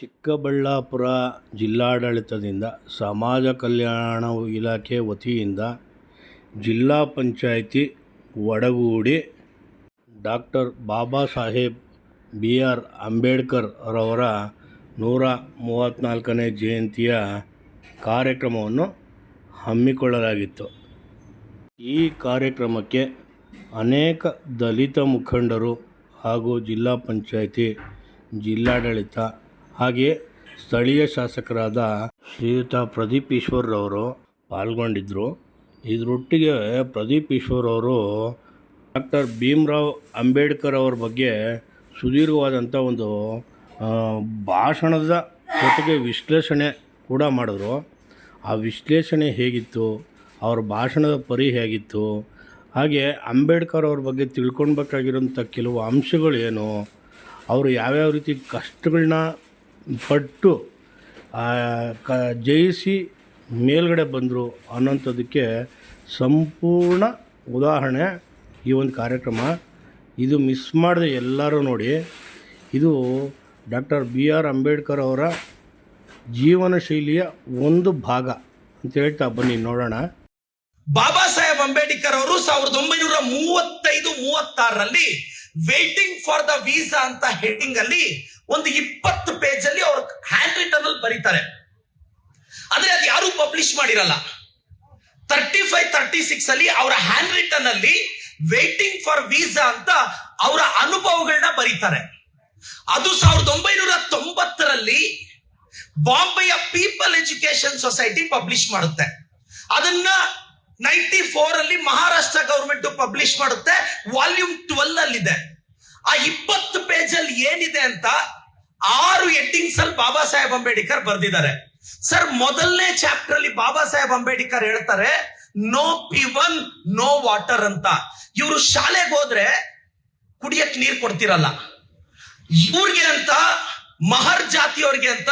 ಚಿಕ್ಕಬಳ್ಳಾಪುರ ಜಿಲ್ಲಾಡಳಿತದಿಂದ ಸಮಾಜ ಕಲ್ಯಾಣ ಇಲಾಖೆ ವತಿಯಿಂದ ಜಿಲ್ಲಾ panchayat ಒಡಗೂಡಿ doctor Baba Saheb B R Ambedkar ರವರ ನೂರ ಮೂವತ್ತ್ನಾಲ್ಕನೇ ಜಯಂತಿಯ ಕಾರ್ಯಕ್ರಮವನ್ನು ಹಮ್ಮಿಕೊಳ್ಳಲಾಗಿತ್ತು. ಈ ಕಾರ್ಯಕ್ರಮಕ್ಕೆ ಅನೇಕ ದಲಿತ ಮುಖಂಡರು ಹಾಗೂ ಜಿಲ್ಲಾ ಪಂಚಾಯಿತಿ ಜಿಲ್ಲಾಡಳಿತ ಹಾಗೆಯೇ ಸ್ಥಳೀಯ ಶಾಸಕರಾದ ಶ್ರೀಯುತ ಪ್ರದೀಪ್ ಈಶ್ವರ್ರವರು ಪಾಲ್ಗೊಂಡಿದ್ದರು ಇದರೊಟ್ಟಿಗೆ ಪ್ರದೀಪ್ ಈಶ್ವರ್ ಅವರು ಡಾಕ್ಟರ್ ಭೀಮ್ರಾವ್ ಅಂಬೇಡ್ಕರ್ ಅವ್ರ ಬಗ್ಗೆ ಸುದೀರ್ಘವಾದಂಥ ಒಂದು ಭಾಷಣದ ಜೊತೆಗೆ ವಿಶ್ಲೇಷಣೆ ಕೂಡ ಮಾಡಿದ್ರು. ಆ ವಿಶ್ಲೇಷಣೆ ಹೇಗಿತ್ತು, ಅವ್ರ ಭಾಷಣದ ಪರಿ ಹೇಗಿತ್ತು, ಹಾಗೆ ಅಂಬೇಡ್ಕರ್ ಅವ್ರ ಬಗ್ಗೆ ತಿಳ್ಕೊಳ್ಬೇಕಾಗಿರೋಂಥ ಕೆಲವು ಅಂಶಗಳೇನು, ಅವರು ಯಾವ್ಯಾವ ರೀತಿ ಕಷ್ಟಗಳನ್ನ ಪಟ್ಟು ಕ, ಜಯಿಸಿ ಮೇಲ್ಗಡೆ ಬಂದರು ಅನ್ನೋಂಥದ್ದಕ್ಕೆ ಸಂಪೂರ್ಣ ಉದಾಹರಣೆ ಈ ಒಂದು ಕಾರ್ಯಕ್ರಮ. ಇದು ಮಿಸ್ ಮಾಡಿದೆ ಎಲ್ಲರೂ ನೋಡಿ. ಇದು ಡಾಕ್ಟರ್ ಬಿ ಆರ್ ಅಂಬೇಡ್ಕರ್ ಅವರ ಜೀವನ ಶೈಲಿಯ ಒಂದು ಭಾಗ ಅಂತ ಹೇಳ್ತಾ ಬನ್ನಿ, ನೋಡೋಣ. ಬಾಬಾ ಸಾಹೇಬ್ ಅಂಬೇಡ್ಕರ್ ಅವರು ಸಾವಿರದ ಒಂಬೈನೂರ ಮೂವತ್ತೈದು, ಮೂವತ್ತಾರರಲ್ಲಿ ವೇಟಿಂಗ್ ಫಾರ್ ದ ವೀಸಾ ಅಂತ ಹೆಡ್ಡಿಂಗ್ ಅಲ್ಲಿ ಒಂದು ಇಪ್ಪತ್ತು ಪೇಜ್ ಅಲ್ಲಿ ಅವ್ರ ಹ್ಯಾಂಡ್ ರಿಟರ್ನ್ ಅಲ್ಲಿ ಬರೀತಾರೆ. ಅಂದ್ರೆ ಅದು ಯಾರು ಪಬ್ಲಿಷ್ ಮಾಡಿರಲ್ಲ. ತರ್ಟಿ ಫೈವ್ ತರ್ಟಿ ಸಿಕ್ಸ್ ಅಲ್ಲಿ ಅವರ ಹ್ಯಾಂಡ್ ರಿಟರ್ನ್ ಅಲ್ಲಿ ವೇಟಿಂಗ್ ಫಾರ್ ವೀಸಾ ಅಂತ ಅವರ ಅನುಭವಗಳನ್ನ ಬರೀತಾರೆ. ಅದು ಸಾವಿರದ ಒಂಬೈನೂರ ತೊಂಬತ್ತರಲ್ಲಿ ಬಾಂಬೆಯ ಪೀಪಲ್ ಎಜುಕೇಶನ್ ಸೊಸೈಟಿ ಪಬ್ಲಿಷ್ ಮಾಡುತ್ತೆ. ಅದನ್ನ ನೈಂಟಿ ಫೋರ್ ಅಲ್ಲಿ ಮಹಾರಾಷ್ಟ್ರ ಗವರ್ಮೆಂಟ್ ಪಬ್ಲಿಷ್ ಮಾಡುತ್ತೆ. ವಾಲ್ಯೂಮ್ ಟ್ವೆಲ್ ಅಲ್ಲಿ ಇದೆ ಆ ಇಪ್ಪತ್ತು ಪೇಜ್ ಅಲ್ಲಿ ಏನಿದೆ ಅಂತ ಆರು ಎಡ್ಡಿಂಗ್ಸ್ ಅಲ್ಲಿ ಬಾಬಾ ಸಾಹೇಬ್ ಅಂಬೇಡ್ಕರ್ ಬರೆದಿದ್ದಾರೆ. ಸರ್, ಮೊದಲನೇ ಚಾಪ್ಟರ್ ಅಲ್ಲಿ ಬಾಬಾ ಸಾಹೇಬ್ ಅಂಬೇಡ್ಕರ್ ಹೇಳ್ತಾರೆ no peon no water ಅಂತ. ಇವರು ಶಾಲೆಗೆ ಹೋದ್ರೆ ಕುಡಿಯಕ್ ನೀರ್ ಕೊಡ್ತಿರಲ್ಲ. ಇವ್ರಿಗೆ ಅಂತ, ಮಹರ್ ಜಾತಿಯವ್ರಿಗೆ ಅಂತ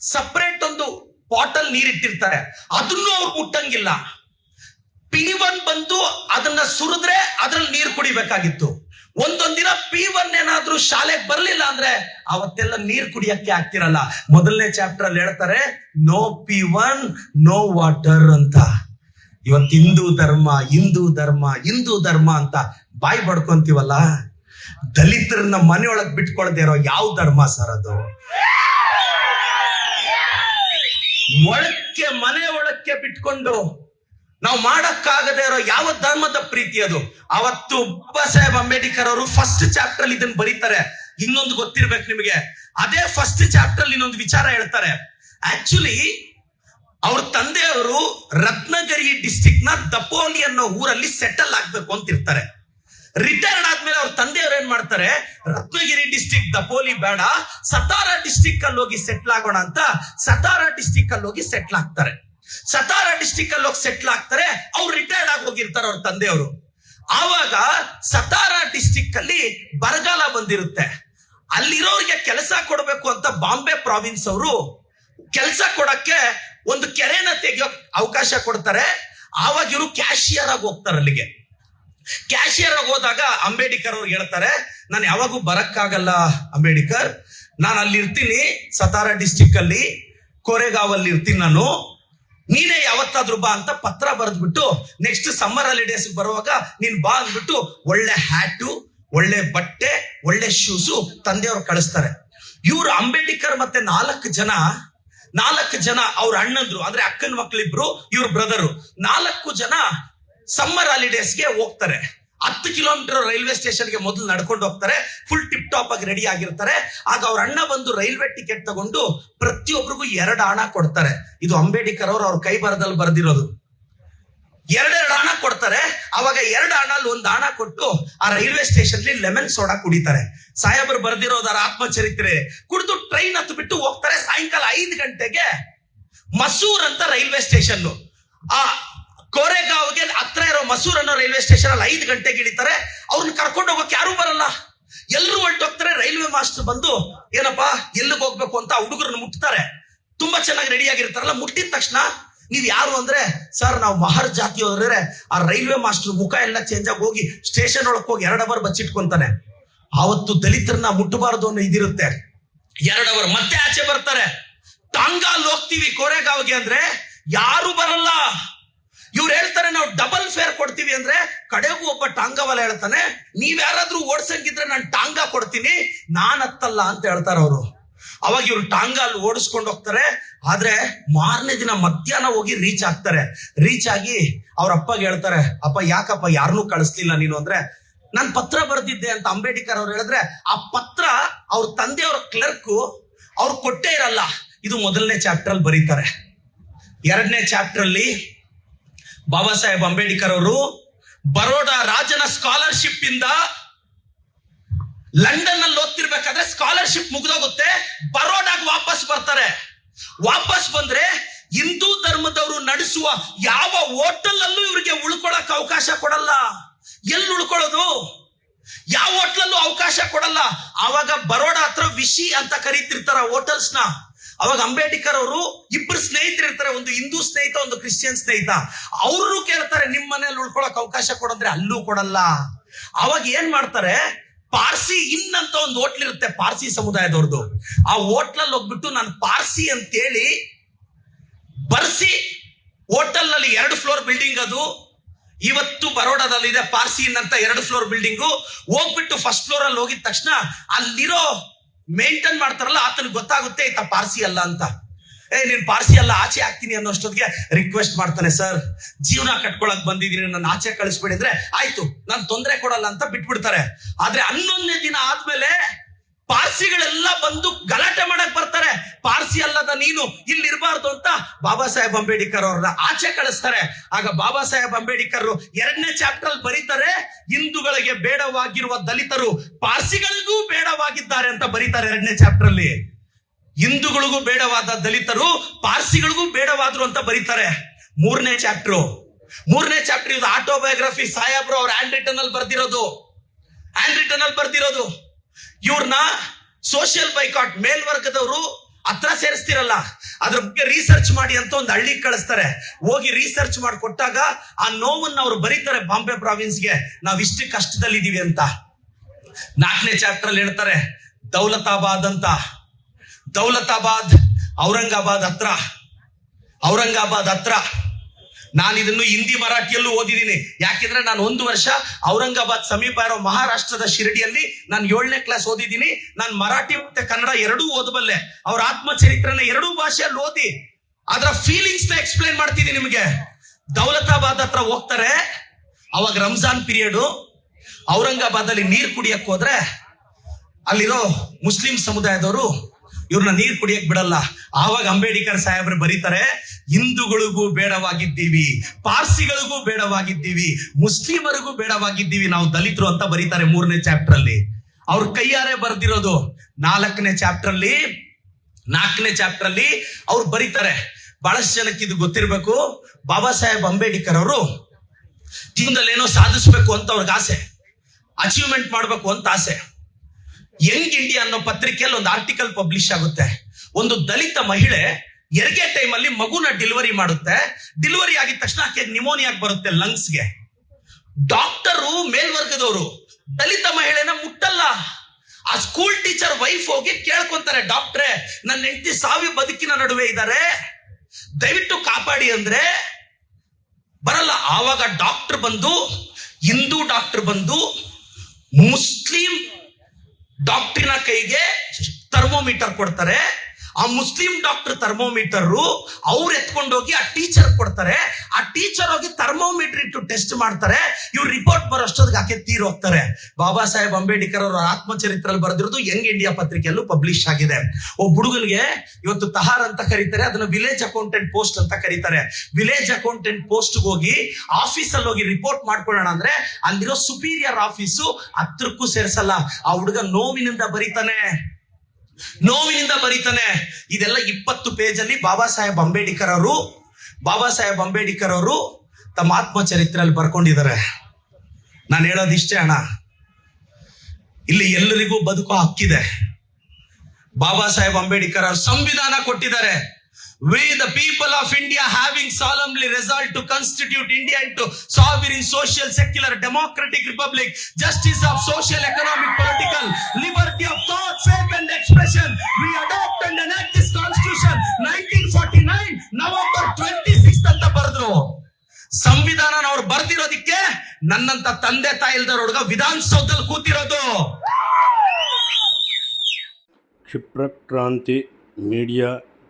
ಸಪರೇಟ್ ಒಂದು ಬಾಟಲ್ ನೀರಿಟ್ಟಿರ್ತಾರೆ ಅದನ್ನು ಅವ್ರು ಮುಟ್ಟಂಗಿಲ್ಲ. ಪಿ ಒನ್ ಬಂದು ಅದನ್ನ ಸುರಿದ್ರೆ ಅದ್ರಲ್ಲಿ ನೀರು ಕುಡಿಬೇಕಾಗಿತ್ತು. ಒಂದೊಂದ್ ದಿನ ಪಿ ಒನ್ ಏನಾದ್ರೂ ಶಾಲೆಗೆ ಬರ್ಲಿಲ್ಲ ಅಂದ್ರೆ ಅವತ್ತೆಲ್ಲ ನೀರ್ ಕುಡಿಯಕ್ಕೆ ಆಗ್ತಿರಲ್ಲ. ಮೊದಲನೇ ಚಾಪ್ಟರ್ ಅಲ್ಲಿ ಹೇಳ್ತಾರೆ no peon no water ಅಂತ. ಇವತ್ತು ಹಿಂದೂ ಧರ್ಮ ಹಿಂದೂ ಧರ್ಮ ಹಿಂದೂ ಧರ್ಮ ಅಂತ ಬಾಯಿ ಬಡ್ಕೊಂತೀವಲ್ಲ? ದಲಿತರನ್ನ ಮನೆಯೊಳಗ್ ಬಿಟ್ಕೊಳ್ದೇ ಇರೋ ಯಾವ ಧರ್ಮ ಸರ್ ಅದು? ಒಳಕ್ಕೆ ಮನೆ ಒಳಕ್ಕೆ ಬಿಟ್ಕೊಂಡು ನಾವು ಮಾಡಕ್ಕಾಗದೇ ಇರೋ ಯಾವ ಧರ್ಮದ ಪ್ರೀತಿ ಅದು? ಅವತ್ತು ಬಾಬಾ ಸಾಹೇಬ್ ಅಂಬೇಡ್ಕರ್ ಅವರು ಫಸ್ಟ್ ಚಾಪ್ಟರ್ ಅಲ್ಲಿ ಇದನ್ನ ಬರೀತಾರೆ. ಇನ್ನೊಂದು ಗೊತ್ತಿರ್ಬೇಕು ನಿಮಗೆ. ಅದೇ ಫಸ್ಟ್ ಚಾಪ್ಟರ್ ಅಲ್ಲಿ ಇನ್ನೊಂದು ವಿಚಾರ ಹೇಳ್ತಾರೆ. ಆಕ್ಚುಲಿ ಅವ್ರ ತಂದೆಯವರು ರತ್ನಗಿರಿ ಡಿಸ್ಟಿಕ್ನ ದಪೋಲಿ ಅನ್ನೋ ಊರಲ್ಲಿ ಸೆಟಲ್ ಆಗ್ಬೇಕು ಅಂತ ಇರ್ತಾರೆ. ರಿಟೈರ್ಡ್ ಆದ್ಮೇಲೆ ಅವ್ರ ತಂದೆಯವ್ರು ಏನ್ ಮಾಡ್ತಾರೆ? ರತ್ನಗಿರಿ ಡಿಸ್ಟಿಕ್ ದಪೋಲಿ ಬೇಡ, ಸತಾರಾ ಡಿಸ್ಟಿಕ್ ಅಲ್ಲಿ ಹೋಗಿ ಸೆಟ್ಲ್ ಆಗೋಣ ಅಂತ ಸತಾರಾ ಡಿಸ್ಟಿಕ್ ಅಲ್ಲಿ ಹೋಗಿ ಸೆಟ್ಲ್ ಆಗ್ತಾರೆ. ಸತಾರ ಡಿಸ್ಟಿಕ್ ಅಲ್ಲಿ ಹೋಗಿ ಸೆಟ್ಲ್ ಆಗ್ತಾರೆ, ಅವ್ರು ರಿಟೈರ್ಡ್ ಆಗಿ ಹೋಗಿರ್ತಾರೆ ಅವ್ರ ತಂದೆಯವರು. ಆವಾಗ ಸತಾರ ಡಿಸ್ಟಿಕ್ ಅಲ್ಲಿ ಬರಗಾಲ ಬಂದಿರುತ್ತೆ. ಅಲ್ಲಿರೋರಿಗೆ ಕೆಲಸ ಕೊಡಬೇಕು ಅಂತ ಬಾಂಬೆ ಪ್ರಾವಿನ್ಸ್ ಅವರು ಕೆಲಸ ಕೊಡಕ್ಕೆ ಒಂದು ಕೆರೆನ ತೆಗಿಯೋ ಅವಕಾಶ ಕೊಡ್ತಾರೆ. ಆವಾಗ ಇವರು ಕ್ಯಾಶಿಯರ್ ಆಗಿ ಹೋಗ್ತಾರೆ ಅಲ್ಲಿಗೆ. ಕ್ಯಾಶಿಯರ್ ಆಗಿ ಹೋದಾಗ ಅಂಬೇಡ್ಕರ್ ಅವ್ರಿಗೆ ಹೇಳ್ತಾರೆ, ನಾನು ಯಾವಾಗೂ ಬರಕ್ಕಾಗಲ್ಲ ಅಂಬೇಡ್ಕರ್. ನಾನು ಅಲ್ಲಿ ಇರ್ತೀನಿ ಸತಾರ ಡಿಸ್ಟಿಕ್ ಅಲ್ಲಿ ಕೋರೆಗಾವಲ್ಲಿ ಇರ್ತೀನಿ ನಾನು. ನೀನೇ ಯಾವತ್ತಾದ್ರೂ ಬಾ ಅಂತ ಪತ್ರ ಬರೆದ್ಬಿಟ್ಟು ನೆಕ್ಸ್ಟ್ ಸಮ್ಮರ್ ಹಾಲಿಡೇಸ್ ಬರುವಾಗ ನೀನ್ ಬಾ ಅಂದ್ಬಿಟ್ಟು ಒಳ್ಳೆ ಹ್ಯಾಟು ಒಳ್ಳೆ ಬಟ್ಟೆ, ಒಳ್ಳೆ ಶೂಸು ತಂದೆಯವ್ರು ಕಳಿಸ್ತಾರೆ. ಇವ್ರು ಅಂಬೇಡ್ಕರ್ ಮತ್ತೆ ನಾಲ್ಕು ಜನ ನಾಲ್ಕು ಜನ ಅವ್ರ ಅಣ್ಣಂದ್ರು, ಅಂದ್ರೆ ಅಕ್ಕನ ಮಕ್ಳಿಬ್ರು ಇವ್ರ ಬ್ರದರು ನಾಲ್ಕು ಜನ ಸಮ್ಮರ್ ಹಾಲಿಡೇಸ್ಗೆ ಹೋಗ್ತಾರೆ. ಹತ್ತು ಕಿಲೋಮೀಟರ್ ರೈಲ್ವೆ ಸ್ಟೇಷನ್ಗೆ ಮೊದಲು ನಡ್ಕೊಂಡು ಹೋಗ್ತಾರೆ ಫುಲ್ ಟಿಪ್ ಟಾಪ್ ಆಗಿ ರೆಡಿ ಆಗಿರ್ತಾರೆ. ಆಗ ಅವ್ರ ಅಣ್ಣ ಬಂದು ರೈಲ್ವೆ ಟಿಕೆಟ್ ತಗೊಂಡು ಪ್ರತಿಯೊಬ್ಬರಿಗೂ ಎರಡು ಹಣ ಕೊಡ್ತಾರೆ. ಇದು ಅಂಬೇಡ್ಕರ್ ಅವರು ಅವ್ರ ಕೈ ಬರದಲ್ಲಿ ಬರೆದಿರೋದು. ಎರಡೆರಡು ಹಣ ಕೊಡ್ತಾರೆ. ಅವಾಗ ಎರಡು ಹಣಲ್ಲಿ ಒಂದು ಹಣ ಕೊಟ್ಟು ಆ ರೈಲ್ವೆ ಸ್ಟೇಷನ್ ಲೆಮನ್ ಸೋಡಾ ಕುಡಿತಾರೆ. ಸಾಹೇಬರು ಬರ್ದಿರೋದರ ಆತ್ಮಚರಿತ್ರೆ. ಕುಡಿದು ಟ್ರೈನ್ ಹತ್ತು ಬಿಟ್ಟು ಹೋಗ್ತಾರೆ ಸಾಯಂಕಾಲ ಐದು ಗಂಟೆಗೆ. ಮಸೂರ್ ಅಂತ ರೈಲ್ವೆ ಸ್ಟೇಷನ್ ಆ ಕೋರೆಗಾವ್ಗೆ ಹತ್ರ ಇರೋ ಮಸೂರ್ ಅನ್ನೋ ರೈಲ್ವೆ ಸ್ಟೇಷನ್ ಅಲ್ಲಿ ಐದು ಗಂಟೆಗೆ ಇಳಿತಾರೆ ಅವ್ರನ್ನ ಕರ್ಕೊಂಡು ಹೋಗೋಕೆ ಯಾರು ಬರಲ್ಲ. ಎಲ್ಲರೂ ಹೊರಟೋಗ್ತಾರೆ ರೈಲ್ವೆ ಮಾಸ್ಟರ್ ಬಂದು, ಏನಪ್ಪಾ, ಎಲ್ಲಿಗೆ ಹೋಗ್ಬೇಕು? ಅಂತ ಹುಡುಗರನ್ನ ಮುಟ್ತಾರೆ. ತುಂಬಾ ಚೆನ್ನಾಗಿ ರೆಡಿ ಆಗಿರ್ತಾರಲ್ಲ. ಮುಟ್ಟಿದ ತಕ್ಷಣ ನೀವು ಯಾರು ಅಂದ್ರೆ, ಸರ್, ನಾವು ಮಹರ್ ಜಾತಿ ಹೋದ್ರೆ ಆ ರೈಲ್ವೆ ಮಾಸ್ಟರ್ ಮುಖ ಎಲ್ಲ ಚೇಂಜ್ ಆಗಿ ಹೋಗಿ ಸ್ಟೇಷನ್ ಒಳಗೆ ಹೋಗಿ ಎರಡು ಅವರ್ ಬಚ್ಚಿಟ್ಕೊಂತಾನೆ. ಆವತ್ತು ದಲಿತರನ್ನ ಮುಟ್ಟಬಾರದು ಅನ್ನೋ ಇದಿರುತ್ತೆ. ಎರಡು ಅವರ್ ಮತ್ತೆ ಆಚೆ ಬರ್ತಾರೆ. ತಾಂಗಾಲ್ ಹೋಗ್ತೀವಿ ಕೋರೆಗಾವ್ಗೆ ಅಂದ್ರೆ ಯಾರು ಬರಲ್ಲ ಇವ್ರು ಹೇಳ್ತಾರೆ ನಾವು ಡಬಲ್ ಅಂದ್ರೆ ಕಡೆಗೂ ಒಬ್ಬ ಟಾಂಗವಲ ಹೇಳ್ತಾನೆ, ನೀವ್ ಯಾರಾದ್ರೂ ಓಡ್ಸಂಗಿದ್ರೆ ನಾನು ಟಾಂಗ ಕೊಡ್ತೀನಿ, ನಾನ್ ಹತ್ತಲ್ಲ ಅಂತ ಹೇಳ್ತಾರೆ ಅವರು. ಅವಾಗ ಇವ್ರು ಟಾಂಗ ಅಲ್ಲಿ ಓಡಿಸ್ಕೊಂಡು ಹೋಗ್ತಾರೆ, ಆದ್ರೆ ಮಾರನೇ ದಿನ ಮಧ್ಯಾಹ್ನ ಹೋಗಿ ರೀಚ್ ಆಗ್ತಾರೆ. ರೀಚ್ ಆಗಿ ಅವ್ರ ಅಪ್ಪಗೆ ಹೇಳ್ತಾರೆ, ಅಪ್ಪ, ಯಾಕಪ್ಪ ಯಾರನ್ನೂ ಕಳಿಸ್ಲಿಲ್ಲ ನೀನು? ಅಂದ್ರೆ, ನನ್ ಪತ್ರ ಬರೆದಿದ್ದೆ ಅಂತ ಅಂಬೇಡ್ಕರ್ ಅವ್ರು ಹೇಳಿದ್ರೆ, ಆ ಪತ್ರ ಅವ್ರ ತಂದೆಯವರ ಕ್ಲರ್ಕ್ ಅವ್ರು ಕೊಟ್ಟೇ ಇರಲ್ಲ. ಇದು ಮೊದಲನೇ ಚಾಪ್ಟರ್ ಅಲ್ಲಿ ಬರೀತಾರೆ. ಎರಡನೇ ಚಾಪ್ಟರ್ ಅಲ್ಲಿ ಬಾಬಾ ಸಾಹೇಬ್ ಅಂಬೇಡ್ಕರ್ ಅವರು ಬರೋಡಾ ರಾಜನ ಸ್ಕಾಲರ್ಶಿಪ್ ಇಂದ ಲಂಡನ್ ಅಲ್ಲಿ ಓದ್ತಿರ್ಬೇಕಾದ್ರೆ ಸ್ಕಾಲರ್ಶಿಪ್ ಮುಗ್ದೋಗುತ್ತೆ, ಬರೋಡಾಗ ವಾಪಸ್ ಬರ್ತಾರೆ. ವಾಪಸ್ ಬಂದ್ರೆ ಹಿಂದೂ ಧರ್ಮದವರು ನಡೆಸುವ ಯಾವ ಹೋಟೆಲ್ ಅಲ್ಲೂ ಇವರಿಗೆ ಉಳ್ಕೊಳಕ್ ಅವಕಾಶ ಕೊಡಲ್ಲ. ಎಲ್ಲಿ ಉಳ್ಕೊಳ್ಳೋದು? ಯಾವ ಹೋಟ್ಲಲ್ಲೂ ಅವಕಾಶ ಕೊಡಲ್ಲ. ಆವಾಗ ಬರೋಡ ಹತ್ರ ವಿಶಿ ಅಂತ ಕರೀತಿರ್ತಾರ ಹೋಟೆಲ್ಸ್ನ ಅವಾಗ ಅಂಬೇಡ್ಕರ್ ಅವರು ಇಬ್ಬರು ಸ್ನೇಹಿತರು ಇರ್ತಾರೆ, ಒಂದು ಹಿಂದೂ ಸ್ನೇಹಿತ, ಒಂದು ಕ್ರಿಶ್ಚಿಯನ್ ಸ್ನೇಹಿತ. ಅವರು ಕೇಳ್ತಾರೆ, ನಿಮ್ ಮನೇಲಿ ಉಳ್ಕೊಳಕ್ ಅವಕಾಶ ಕೊಡಂದ್ರೆ ಅಲ್ಲೂ ಕೊಡಲ್ಲ. ಅವಾಗ ಏನ್ ಮಾಡ್ತಾರೆ, ಪಾರ್ಸಿ ಇನ್ ಅಂತ ಒಂದು ಹೋಟ್ಲ್ ಇರುತ್ತೆ, ಪಾರ್ಸಿ ಸಮುದಾಯದವ್ರದ್ದು ಆ ಹೋಟ್ಲಲ್ಲಿ ಹೋಗ್ಬಿಟ್ಟು ನಾನು ಪಾರ್ಸಿ ಅಂತೇಳಿ ಬರ್ಸಿ ಹೋಟೆಲ್ ಎರಡು ಫ್ಲೋರ್ ಬಿಲ್ಡಿಂಗ್ ಅದು, ಇವತ್ತು ಬರೋಡಾದಲ್ಲಿ ಇದೆ ಪಾರ್ಸಿ ಅಂತ ಎರಡು ಫ್ಲೋರ್ ಬಿಲ್ಡಿಂಗು. ಹೋಗ್ಬಿಟ್ಟು ಫಸ್ಟ್ ಫ್ಲೋರ್ ಅಲ್ಲಿ ಹೋಗಿದ ತಕ್ಷಣ ಅಲ್ಲಿರೋ ಮೇಂಟೈನ್ ಮಾಡ್ತಾರಲ್ಲ, ಆತನಿಗೆ ಗೊತ್ತಾಗುತ್ತೆ, ಇತ್ತ ಪಾರ್ಸಿ ಅಲ್ಲ ಅಂತ. ಏ, ನೀನ್ ಪಾರ್ಸಿ ಅಲ್ಲ, ಆಚೆ ಹಾಕ್ತೀನಿ ಅನ್ನೋಷ್ಟೊತ್ತಿಗೆ ರಿಕ್ವೆಸ್ಟ್ ಮಾಡ್ತಾನೆ, ಸರ್, ಜೀವನ ಕಟ್ಕೊಳಕ್ ಬಂದಿದ್ದೀನಿ, ನನ್ನ ಆಚೆ ಕಳಿಸ್ಬೇಡಿ. ಅಂದ್ರೆ, ಆಯ್ತು, ನಾನು ತೊಂದರೆ ಕೊಡಲ್ಲ ಅಂತ ಬಿಟ್ಬಿಡ್ತಾರೆ. ಆದ್ರೆ, ಹನ್ನೊಂದನೇ ದಿನ ಆದ್ಮೇಲೆ ಪಾರ್ಸಿಗಳೆಲ್ಲ ಬಂದು ಗಲಾಟೆ ಮಾಡಕ್ ಬರ್ತಾರೆ. ಪಾರ್ಸಿ ಅಲ್ಲದ ನೀನು ಇಲ್ಲಿರಬಾರ್ದು ಅಂತ ಬಾಬಾ ಸಾಹೇಬ್ ಅಂಬೇಡ್ಕರ್ ಅವ್ರನ್ನ ಆಚೆ ಕಳಿಸ್ತಾರೆ. ಆಗ ಬಾಬಾ ಸಾಹೇಬ್ ಅಂಬೇಡ್ಕರ್ ಎರಡನೇ ಚಾಪ್ಟರ್ ಅಲ್ಲಿ ಬರೀತಾರೆ, ಹಿಂದೂಗಳಿಗೆ ಬೇಡವಾಗಿರುವ ದಲಿತರು ಪಾರ್ಸಿಗಳಿಗೂ ಬೇಡವಾಗಿದ್ದಾರೆ ಅಂತ ಬರೀತಾರೆ ಎರಡನೇ ಚಾಪ್ಟರ್ ಅಲ್ಲಿ. ಹಿಂದೂಗಳಿಗೂ ಬೇಡವಾದ ದಲಿತರು ಪಾರ್ಸಿಗಳಿಗೂ ಬೇಡವಾದ್ರು ಅಂತ ಬರೀತಾರೆ. ಮೂರನೇ ಚಾಪ್ಟರ್ ಮೂರನೇ ಚಾಪ್ಟರ್ ಇದು ಆಟೋಬಯೋಗ್ರಫಿ ಸಾಹೇಬ್ರು ಅವ್ರ ಹ್ಯಾಂಡ್ ರಿಟರ್ನ್ ಅಲ್ಲಿ ಬರ್ದಿರೋದು. ಹ್ಯಾಂಡ್ ರಿಟರ್ನ್ ಅಲ್ಲಿ ಬರ್ದಿರೋದು. ಇವ್ರನ್ನ ಸೋಷಿಯಲ್ ಬೈಕಾಟ್ ಮೇಲ್ವರ್ಗದವರು ಹತ್ರ ಸೇರಿಸ್ತಿರಲ್ಲ, ಅದ್ರ ಬಗ್ಗೆ ರಿಸರ್ಚ್ ಮಾಡಿ ಅಂತ ಒಂದು ಹಳ್ಳಿ ಕಳಿಸ್ತಾರೆ. ಹೋಗಿ ರಿಸರ್ಚ್ ಮಾಡಿ ಕೊಟ್ಟಾಗ ಆ ನೋವನ್ನ ಅವ್ರು ಬರೀತಾರೆ ಬಾಂಬೆ ಪ್ರಾವಿನ್ಸ್ಗೆ ನಾವ್ ಇಷ್ಟು ಕಷ್ಟದಲ್ಲಿದ್ದೀವಿ ಅಂತ. ನಾಲ್ಕನೇ ಚಾಪ್ಟರ್ ಅಲ್ಲಿ ಹೇಳ್ತಾರೆ, ದೌಲತಾಬಾದ್ ಅಂತ. ದೌಲತಾಬಾದ್ ಔರಂಗಾಬಾದ್ ಹತ್ರ. ಔರಂಗಾಬಾದ್ ಹತ್ರ. ನಾನು ಇದನ್ನು ಹಿಂದಿ ಮರಾಠಿಯಲ್ಲೂ ಓದಿದ್ದೀನಿ. ಯಾಕೆಂದ್ರೆ ನಾನು ಒಂದು ವರ್ಷ ಔರಂಗಾಬಾದ್ ಸಮೀಪ ಇರೋ ಮಹಾರಾಷ್ಟ್ರದ ಶಿರಡಿಯಲ್ಲಿ ನಾನು ಏಳನೇ ಕ್ಲಾಸ್ ಓದಿದ್ದೀನಿ. ನಾನು ಮರಾಠಿ ಮತ್ತೆ ಕನ್ನಡ ಎರಡೂ ಓದಬಲ್ಲೆ. ಅವ್ರ ಆತ್ಮಚರಿತ್ರನ ಎರಡೂ ಭಾಷೆಯಲ್ಲಿ ಓದಿ. ಅದರ ಫೀಲಿಂಗ್ಸ್ನ ಎಕ್ಸ್ಪ್ಲೈನ್ ಮಾಡ್ತಿದ್ದೀನಿ ನಿಮಗೆ. ದೌಲತಾಬಾದ್ ಹತ್ರ ಹೋಗ್ತಾರೆ. ಅವಾಗ ರಂಜಾನ್ ಪಿರಿಯಡ್ ಔರಂಗಾಬಾದ್ ಅಲ್ಲಿ ನೀರ್ ಕುಡಿಯಕ್ ಹೋದ್ರೆ ಅಲ್ಲಿರೋ ಮುಸ್ಲಿಂ ಸಮುದಾಯದವರು ಇವ್ರನ್ನ ನೀರ್ ಕುಡಿಯಕ್ ಬಿಡಲ್ಲ. ಆವಾಗ ಅಂಬೇಡ್ಕರ್ ಸಾಹೇಬ್ರು ಬರೀತಾರೆ, ಹಿಂದೂಗಳಿಗೂ ಬೇಡವಾಗಿದ್ದೀವಿ, ಪಾರ್ಸಿಗಳಿಗೂ ಬೇಡವಾಗಿದ್ದೀವಿ, ಮುಸ್ಲಿಮರಿಗೂ ಬೇಡವಾಗಿದ್ದೀವಿ, ನಾವು ದಲಿತರು ಅಂತ ಬರೀತಾರೆ ಮೂರನೇ ಚಾಪ್ಟರ್ ಅಲ್ಲಿ ಅವ್ರ ಕೈಯಾರೆ ಬರ್ದಿರೋದು ನಾಲ್ಕನೇ ಚಾಪ್ಟರ್ ಅಲ್ಲಿ ನಾಲ್ಕನೇ ಚಾಪ್ಟರ್ ಅಲ್ಲಿ ಅವ್ರು ಬರೀತಾರೆ. ಬಹಳಷ್ಟು ಜನಕ್ಕೆ ಇದು ಗೊತ್ತಿರಬೇಕು. ಬಾಬಾ ಸಾಹೇಬ್ ಅಂಬೇಡ್ಕರ್ ಅವರು ಜೀವನದಲ್ಲಿ ಏನೋ ಸಾಧಿಸ್ಬೇಕು ಅಂತ ಅವ್ರಿಗೆ ಆಸೆ. ಅಚೀವ್ಮೆಂಟ್ ಮಾಡಬೇಕು ಅಂತ ಆಸೆ. ಯಂಗ್ ಇಂಡಿಯಾ ಅನ್ನೋ ಪತ್ರಿಕೆಯಲ್ಲಿ ಒಂದು ಆರ್ಟಿಕಲ್ ಪಬ್ಲಿಷ್ ಆಗುತ್ತೆ. ಒಂದು ದಲಿತ ಮಹಿಳೆ ಎರಗೆ ಟೈಮ್ ಅಲ್ಲಿ ಮಗುನ ಡೆಲಿವರಿ ಮಾಡುತ್ತೆ. ಡೆಲಿವರಿ ಆಗಿದ ತಕ್ಷಣ ಆಕೆ ನಿಮೋನಿಯಾಗ್ ಬರುತ್ತೆ ಲಂಗ್ಸ್ಗೆ ಡಾಕ್ಟರು ಮೇಲ್ವರ್ಗದವರು, ದಲಿತ ಮಹಿಳೆನ ಮುಟ್ಟಲ್ಲ. ಆ ಸ್ಕೂಲ್ ಟೀಚರ್ ವೈಫ್ ಹೋಗಿ ಕೇಳ್ಕೊಂತಾರೆ ಡಾಕ್ಟ್ರೆ ನನ್ನ ಹೆಂಡತಿ ಸಾವಿ ಬದುಕಿನ ನಡುವೆ ಇದ್ದಾರೆ ದಯವಿಟ್ಟು ಕಾಪಾಡಿ ಅಂದ್ರೆ ಬರಲ್ಲ. ಆವಾಗ ಡಾಕ್ಟರ್ ಬಂದು, ಹಿಂದೂ ಡಾಕ್ಟರ್ ಬಂದು, ಮುಸ್ಲಿಂ ಡಾಕ್ಟ್ರಿನ ಕೈಗೆ ಥರ್ಮೋಮೀಟರ್ ಕೊಡ್ತಾರೆ. ಆ ಮುಸ್ಲಿಂ ಡಾಕ್ಟರ್ ಥರ್ಮೋಮೀಟರ್ ಅವ್ರು ಎತ್ಕೊಂಡೋಗಿ ಆ ಟೀಚರ್ ಕೊಡ್ತಾರೆ. ಆ ಟೀಚರ್ ಹೋಗಿ ಥರ್ಮೋಮೀಟರ್ ಇಟ್ಟು ಟೆಸ್ಟ್ ಮಾಡ್ತಾರೆ. ಇವ್ರು ರಿಪೋರ್ಟ್ ಬರೋಷ್ಟೊತ್ತಿಗೆ ಆಕೆ ತೀರ್ ಹೋಗ್ತಾರೆ. ಬಾಬಾ ಸಾಹೇಬ್ ಅಂಬೇಡ್ಕರ್ ಅವರ ಆತ್ಮಚರಿತ್ರಲ್ಲಿ ಬರೆದಿರೋದು ಯಂಗ್ ಇಂಡಿಯಾ ಪತ್ರಿಕೆಯಲ್ಲೂ ಪಬ್ಲಿಷ್ ಆಗಿದೆ. ಒಬ್ಬ ಹುಡುಗನಿಗೆ ಇವತ್ತು ತಹಾರ್ ಅಂತ ಕರೀತಾರೆ, ಅದನ್ನ ವಿಲೇಜ್ ಅಕೌಂಟೆಂಟ್ ಪೋಸ್ಟ್ ಅಂತ ಕರೀತಾರೆ. ವಿಲೇಜ್ ಅಕೌಂಟೆಂಟ್ ಪೋಸ್ಟ್ ಹೋಗಿ ಆಫೀಸಲ್ಲಿ ಹೋಗಿ ರಿಪೋರ್ಟ್ ಮಾಡ್ಕೊಳ್ಳೋಣ ಅಂದ್ರೆ ಅಲ್ಲಿರೋ ಸುಪೀರಿಯರ್ ಆಫೀಸು ಹತ್ರಕ್ಕೂ ಸೇರಿಸಲ್ಲ. ಆ ಹುಡುಗ ನೋವಿನಿಂದ ಬರೀತಾನೆ. ನೋವಿನಿಂದ ಬರೀತಾನೆ. ಇದೆಲ್ಲ ಇಪ್ಪತ್ತು ಪೇಜಲ್ಲಿ ಬಾಬಾ ಸಾಹೇಬ್ ಅಂಬೇಡ್ಕರ್ ಅವರು ಬಾಬಾ ಸಾಹೇಬ್ ಅಂಬೇಡ್ಕರ್ ಅವರು ತಮ್ಮ ಆತ್ಮಚರಿತ್ರೆಯಲ್ಲಿ ಬರ್ಕೊಂಡಿದ್ದಾರೆ. ನಾನು ಹೇಳೋದು ಇಷ್ಟೇ ಅಣ್ಣ. ಇಲ್ಲಿ ಎಲ್ಲರಿಗೂ ಬದುಕು ಹಕ್ಕಿದೆ. ಬಾಬಾ ಸಾಹೇಬ್ ಅಂಬೇಡ್ಕರ್ ಅವರು ಸಂವಿಧಾನ ಕೊಟ್ಟಿದ್ದಾರೆ. We, the people of India, having solemnly resolved to constitute India into sovereign, social, secular, democratic republic, justice of social, economic, political, liberty of thought, faith, and expression. We adopt and enact this constitution 1949, November 26th ಅಂತ ಬರೆದ್ರು ಸಂವಿಧಾನ ಅವ್ರು ಬರ್ದಿರೋದಿಕ್ಕೆ ನನ್ನಂತ ತಂದೆ ತಾಯಿ ಇಲ್ದವ್ರ ಹುಡುಗ ವಿಧಾನಸೌಧದಲ್ಲಿ ಕೂತಿರೋದು ಕ್ಷಿಪ್ರಕ್ರಾಂತಿ media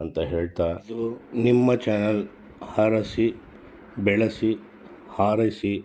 ಅಂತ ಹೇಳ್ತಾ ಇದು ನಿಮ್ಮ ಚಾನಲ್ ಹಾರಸಿ ಬೆಳೆಸಿ ಹಾರೈಸಿ.